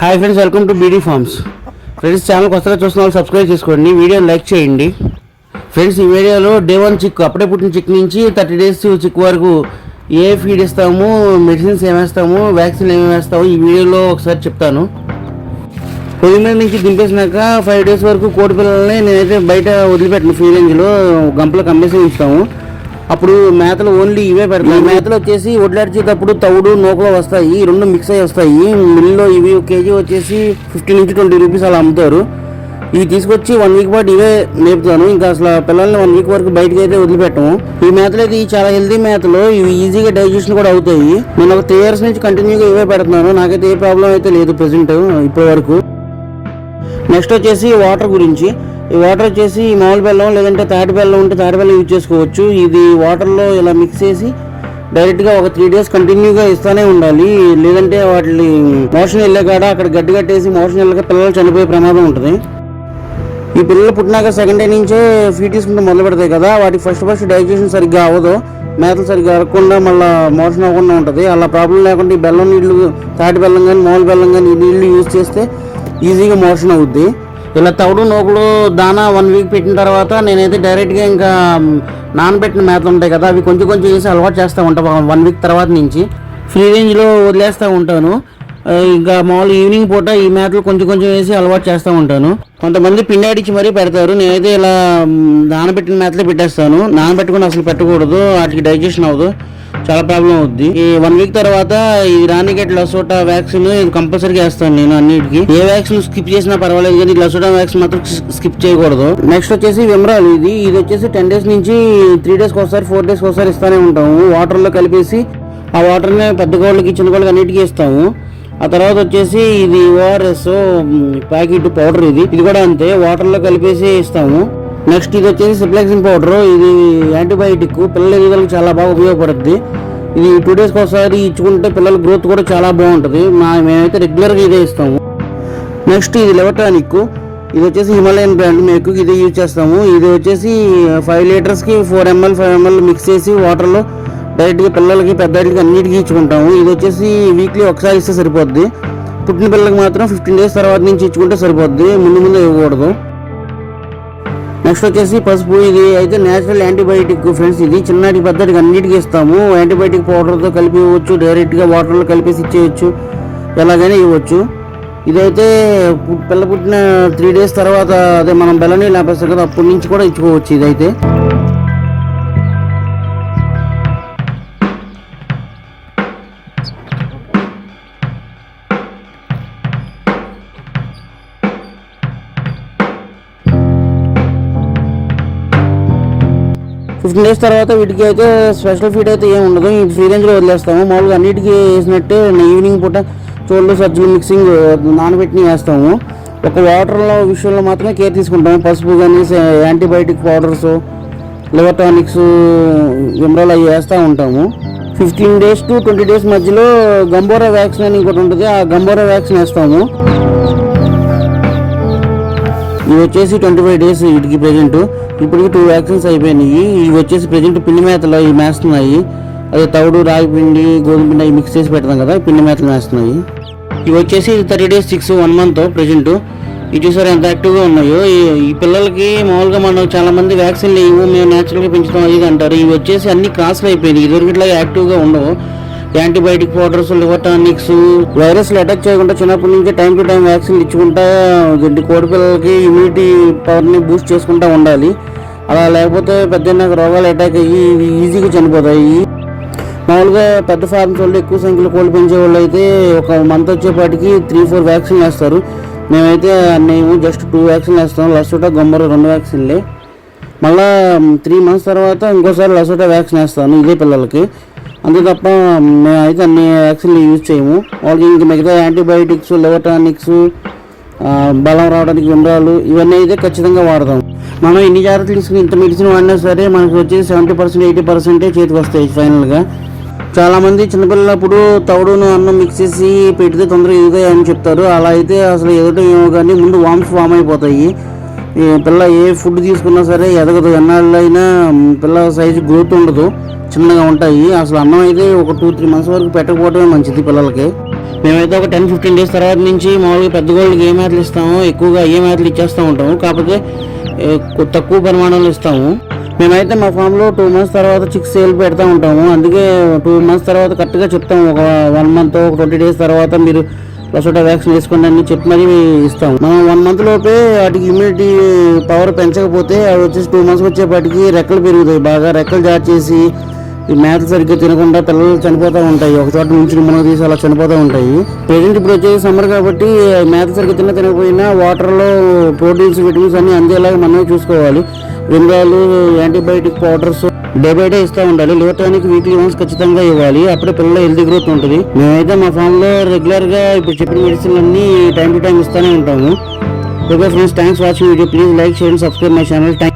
Hi friends welcome to BD farms friends channel కొత్తగా చూసిన వాళ్ళు సబ్స్క్రైబ్ చేసుకోండి వీడియోని లైక్ చేయండి. ఫ్రెండ్స్ ఈ వీడియోలో డే వన్ చిక్ అప్పుడే పుట్టిన చిక్ నుంచి థర్టీ డేస్ చిక్ వరకు ఏ ఫీడ్ ఇస్తాము మెడిసిన్స్ ఏమేస్తాము వ్యాక్సిన్ ఏమేమి వేస్తాము ఈ వీడియోలో ఒకసారి చెప్తాను. పొద్దున్న నుంచి దింపేసినాక ఫైవ్ డేస్ వరకు కోడి పిల్లల్ని నేనైతే బయట వదిలిపెట్టను ఫ్రీ రేంజ్లో గంపలో కమ్మేసి ఉంచుతాము. అప్పుడు మేతలు ఓన్లీ ఇవే పెడతాయి మేతలు వచ్చేసి వడ్లాడిచేటప్పుడు తవుడు నూకలు వస్తాయి ఈ రెండు మిక్స్ అయ్యి వస్తాయి. మిల్లో ఇవి ఒక కేజీ వచ్చేసి ఫిఫ్టీ నుంచి ట్వంటీ రూపీస్ అలా అమ్ముతారు. ఇవి తీసుకొచ్చి వన్ వీక్ పాటు ఇవే మేపుతాను ఇంకా అసలు పిల్లల్ని వన్ వీక్ వరకు బయటకి అయితే వదిలిపెట్టము. ఈ మేతలు అయితే చాలా హెల్తీ మేతలు. ఇవి ఈజీగా డైజెషన్ కూడా అవుతాయి. నేను ఒక త్రీ ఇయర్స్ నుంచి కంటిన్యూగా ఇవే పెడుతున్నాను. నాకైతే ఏ ప్రాబ్లం అయితే లేదు ప్రెసెంట్ ఇప్పటి వరకు. నెక్స్ట్ వచ్చేసి వాటర్ గురించి. ఈ వాటర్ వచ్చేసి మామూలు బెల్లం లేదంటే తాటి బెల్లం ఉంటే తాటి బెల్లం యూజ్ చేసుకోవచ్చు. ఇది వాటర్లో ఇలా మిక్స్ చేసి డైరెక్ట్గా ఒక త్రీ డేస్ కంటిన్యూగా ఇస్తూనే ఉండాలి. లేదంటే వాటిని మోషన్ వెళ్ళే కాడ అక్కడ గడ్డి కట్టేసి మోషన్ వెళ్ళక పిల్లలు చనిపోయే ప్రమాదం ఉంటుంది. ఈ పిల్లలు పుట్టినాక సెకండ్ డే నుంచే ఫీటీస్ తీసుకుంటే మొదలు పెడతాయి కదా. వాటికి ఫస్ట్ ఫస్ట్ డైజెషన్ సరిగ్గా అవ్వదు. మేతలు సరిగ్గా అరగకుండా మళ్ళీ మోషన్ అవ్వకుండా ఉంటుంది. అలా ప్రాబ్లం లేకుండా ఈ బెల్లం నీళ్ళు తాటి బెల్లం కానీ మామూలు బెల్లం కానీ ఈ నీళ్ళు యూజ్ చేస్తే ఈజీగా మోషన్ అవుద్ది. ఇలా తవుడు నూకులు దానా వన్ వీక్ పెట్టిన తర్వాత నేనైతే డైరెక్ట్గా ఇంకా నానబెట్టిన మేతలు ఉంటాయి కదా అవి కొంచెం కొంచెం వేసి అలవాటు చేస్తూ ఉంటాను వన్ వీక్ తర్వాత నుంచి. ఫ్రీ రేంజ్లో వదిలేస్తూ ఉంటాను. ఇంకా మామూలు ఈవినింగ్ పూట ఈ మేతలు కొంచెం కొంచెం వేసి అలవాటు చేస్తూ ఉంటాను. కొంతమంది పిండి ఆడిచ్చి మరీ పెడతారు. నేనైతే ఇలా నానబెట్టిన మేతలే పెట్టేస్తాను. నానబెట్టుకుని అసలు పెట్టకూడదు. వాటికి డైజెషన్ అవ్వదు. చాలా ప్రాబ్లం అవుద్ది. ఈ వన్ వీక్ తర్వాత ఈ రాణిగెట్ లసోటా వ్యాక్సిన్ ఇది కంపల్సరీగా వేస్తాను నేను అన్నిటికి. ఏ వ్యాక్సిన్ స్కిప్ చేసినా పర్వాలేదు కానీ లసోటా వ్యాక్సిన్ మాత్రం స్కిప్ చేయకూడదు. నెక్స్ట్ వచ్చేసి విమరాలు ఇది. ఇది వచ్చేసి టెన్ డేస్ నుంచి త్రీ డేస్కి ఒకసారి ఫోర్ డేస్కి ఒకసారి ఇస్తానే ఉంటాము. వాటర్లో కలిపేసి ఆ వాటర్ని పెద్ద కోళ్ళకి చిన్న కోళ్ళకి అన్నిటికీ ఇస్తాము ఆ తర్వాత వచ్చేసి ఇది ఓఆర్ఎస్ ప్యాకెట్ పౌడర్ ఇది. ఇది కూడా అంతే. వాటర్లో కలిపేసి ఇస్తాము. నెక్స్ట్ ఇది వచ్చేసి సిప్లెక్సిన్ పౌడర్. ఇది యాంటీబయాటిక్. పిల్లల ఎదుగుదలకు చాలా బాగా ఉపయోగపడుద్ది. ఇది టూ డేస్కి ఒకసారి ఇచ్చుకుంటే పిల్లల గ్రోత్ కూడా చాలా బాగుంటుంది. మా మేమైతే రెగ్యులర్గా ఇదే ఇస్తాము. నెక్స్ట్ ఇది లెవటానిక్ ఇది వచ్చేసి హిమాలయన్ బ్రాండ్ మేము ఎక్కువ ఇదే యూజ్ చేస్తాము. ఇది వచ్చేసి five లీటర్స్కి four ML five ML mix చేసి వాటర్లో డైరెక్ట్గా పిల్లలకి పెద్దవాళ్ళకి అన్నిటికీ ఇచ్చుకుంటాము. ఇది వచ్చేసి వీక్లీ ఒకసారి ఇస్తే సరిపోద్ది. పుట్టిన పిల్లలకి మాత్రం ఫిఫ్టీన్ డేస్ తర్వాత నుంచి ఇచ్చుకుంటే సరిపోద్ది. ముందు ముందు ఇవ్వకూడదు. నెక్స్ట్ వచ్చేసి పసుపు ఇది అయితే నేచురల్ యాంటీబయాటిక్ ఫ్రెండ్స్ ఇది చిన్నటి పెద్దటికి అన్నిటికీ ఇస్తాము. యాంటీబయాటిక్ పౌడర్తో కలిపి ఇవ్వచ్చు డైరెక్ట్గా వాటర్లో కలిపేసి ఇచ్చేయచ్చు. ఎలాగైనా ఇవ్వచ్చు. ఇదైతే పిల్ల పుట్టిన త్రీ డేస్ తర్వాత అదే మనం బెల్లని లేపేస్తాం కదా అప్పటి నుంచి కూడా ఇచ్చుకోవచ్చు ఇదైతే. ఫిఫ్టీన్ డేస్ తర్వాత వీటికి అయితే స్పెషల్ ఫీడ్ అయితే ఏమి ఉండదు. ఈ ఫ్రీ రేంజ్లో వదిలేస్తాము. మామూలుగా అన్నిటికీ వేసినట్టే ఈవినింగ్ పూట చోళ్ళు సజ్జలు మిక్సింగ్ నానబెట్టి వేస్తాము. ఒక వాటర్లో విషయంలో మాత్రమే కేర్ తీసుకుంటాము. పసుపు కానీ యాంటీబయాటిక్ పౌడర్స్ లివర్ టానిక్స్ విమరాలు అవి వేస్తూ ఉంటాము. Fifteen days to twenty days మధ్యలో గంబోరా వ్యాక్సిన్ అని ఇంకోటి ఉంటుంది. ఆ గంబోరా వ్యాక్సిన్ వేస్తాము. ఇవి వచ్చేసి ట్వంటీ ఫైవ్ డేస్ వీటికి ప్రెజెంట్ ఇప్పటికి టూ వ్యాక్సిన్స్ అయిపోయినాయి. ఇవి వచ్చేసి ప్రెజెంట్ పిండి మేతలు ఇవి మేస్తున్నాయి. అదే తవుడు రాగి పిండి గోధుమ పిండి అవి మిక్స్ చేసి పెడతాం కదా పిండి మేతలు మేస్తున్నాయి. ఇవి వచ్చేసి thirty days six one month present ఇవి చూసారు ఎంత యాక్టివ్గా ఉన్నాయో. ఈ- పిల్లలకి మామూలుగా మనం చాలా మంది వ్యాక్సిన్ లేవు మేము న్యాచురల్గా పెంచుతాం అది ఇది అంటారు. ఇవి వచ్చేసి అన్ని క్రాస్లు అయిపోయినాయి. ఇదివరకు ఇట్లా యాక్టివ్గా ఉండవు. యాంటీబయాటిక్ పౌడర్స్ లివర్ టానిక్స్ వైరస్లు అటాక్ చేయకుండా చిన్నప్పటి నుంచి టైం టు టైం వ్యాక్సిన్ ఇచ్చుకుంటా గడ్డి కోడి పిల్లలకి ఇమ్యూనిటీ పవర్ని బూస్ట్ చేసుకుంటా ఉండాలి. అలా లేకపోతే పెద్ద రోగాలు అటాక్ అయ్యి ఇవి ఈజీగా చనిపోతాయి. మామూలుగా పెద్ద ఫార్మ్స్ వాళ్ళు ఎక్కువ సంఖ్యలో కోళ్ళు పెంచే వాళ్ళు అయితే ఒక మంత్ వచ్చేపాటికి త్రీ ఫోర్ వ్యాక్సిన్ వేస్తారు. మేమైతే మేము జస్ట్ టూ వ్యాక్సిన్ వేస్తాం. లసోటా గొమ్మర రెండు వ్యాక్సిన్లే మళ్ళీ త్రీ మంత్స్ తర్వాత ఇంకోసారి లసోటా వ్యాక్సిన్ వేస్తాను ఇదే పిల్లలకి. అంతే తప్ప మేమైతే అన్ని వ్యాక్సిన్లు యూజ్ చేయము. వాళ్ళకి ఇంక మిగతా యాంటీబయాటిక్స్ లెవటానిక్స్ బలం రావడానికి విమరాలు ఇవన్నీ అయితే ఖచ్చితంగా వాడతాం మనం ఎన్ని జాగ్రత్తలు తీసుకుని ఇంత మెడిసిన్ వాడినా సరే మనకు వచ్చేసి సెవెంటీ పర్సెంట్ ఎయిటీ పర్సెంటే చేతికి వస్తాయి ఫైనల్గా చాలామంది చిన్నపిల్లలప్పుడు తవుడును అన్నం మిక్స్ చేసి పెడితే తొందరగా ఎదుగుతాయి అని చెప్తారు. అలా అయితే అసలు ఎదగటం ఏమో కానీ ముందు వామ్స్ ఫామ్ అయిపోతాయి. ఈ పిల్ల ఏ ఫుడ్ తీసుకున్నా సరే ఎదగదు. ఎన్నాళ్ళైనా పిల్ల సైజు గ్రోత్ ఉండదు. చిన్నగా ఉంటాయి. అసలు అన్నం అయితే ఒక టూ త్రీ మంత్స్ వరకు పెట్టకపోవడమే మంచిది పిల్లలకి. మేమైతే ఒక టెన్ ఫిఫ్టీన్ డేస్ తర్వాత నుంచి మామూలుగా పెద్ద గోళ్ళకి ఏ మేతలు ఇస్తామో ఎక్కువగా ఏ మేతలు ఇచ్చేస్తూ ఉంటాము. కాకపోతే తక్కువ పరిమాణంలో ఇస్తాము. మేమైతే మా ఫామ్లో టూ మంత్స్ తర్వాత చిక్స్ సేల్ పెడతా ఉంటాము. అందుకే టూ మంత్స్ తర్వాత కరెక్ట్గా చెప్తాము. ఒక వన్ మంత్ ఒక ట్వంటీ డేస్ తర్వాత మీరు లసోటా వ్యాక్సిన్ వేసుకోండి అని చెప్పి మరీ ఇస్తాం. మనం వన్ మంత్ లోపే వాటికి ఇమ్యూనిటీ పవర్ పెంచకపోతే అవి వచ్చేసి టూ మంత్స్ వచ్చేపాటికి రెక్కలు పెరుగుతాయి. బాగా రెక్కలు జార్ చేసి ఈ మేత సరిగ్గా తినకుండా పిల్లలు చనిపోతూ ఉంటాయి. ఒక చోట నుంచి మనం తీసి అలా చనిపోతూ ఉంటాయి. ప్రెజెంట్ ఇప్పుడు వచ్చేసి సమ్మర్ కాబట్టి మేత సరిగ్గా తిన తినకపోయినా వాటర్లో ప్రోటీన్స్ విటమిన్స్ అన్ని అందేలాగా మనమే చూసుకోవాలి. వింగాలు antibiotic powders day by day ఇస్తూ ఉండాలి. లివర్ టానిక్ వీక్లీ వన్స్ ఖచ్చితంగా ఇవ్వాలి. అప్పుడే పిల్లల హెల్తీ గ్రోత్ ఉంటుంది. మేమైతే మా ఫామ్లో రెగ్యులర్గా ఇప్పుడు చెప్పిన మెడిసిన్ అన్ని టైం టు టైం ఇస్తూనే ఉంటాము. Okay friends thanks watching video please like share subscribe my channel thank